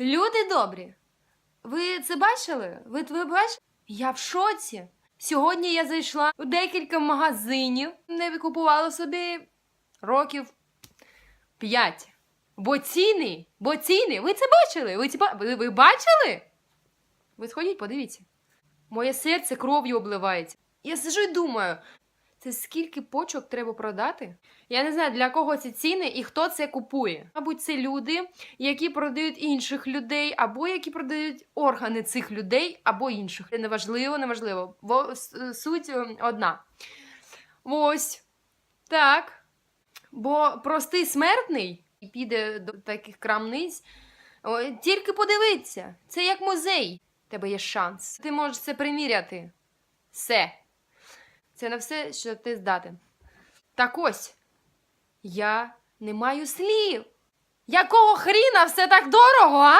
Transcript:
Люди добрі, ви це бачили? Ви, ви бачили? Я в шоці. Сьогодні я зайшла у декілька магазинів, не купувала собі років п'ять. Бо ціни, бо ціни, ви це бачили? Ви, ви, ви бачили? Ви сходіть, подивіться. Моє серце кров'ю обливається. Я сижу і думаю, це скільки почок треба продати? Я не знаю, для кого ці ціни і хто це купує. Мабуть, це люди, які продають інших людей, або які продають органи цих людей, або інших. Це неважливо, неважливо. Суть е, одна. Ось. Так. Бо простий смертний піде до таких крамниць. Тільки подивиться. Це як музей. Тебе є шанс. Ти можеш це приміряти. Все. Це не все, що ти здатен. Так ось. Я не маю слів. Якого хріна все так дорого, а?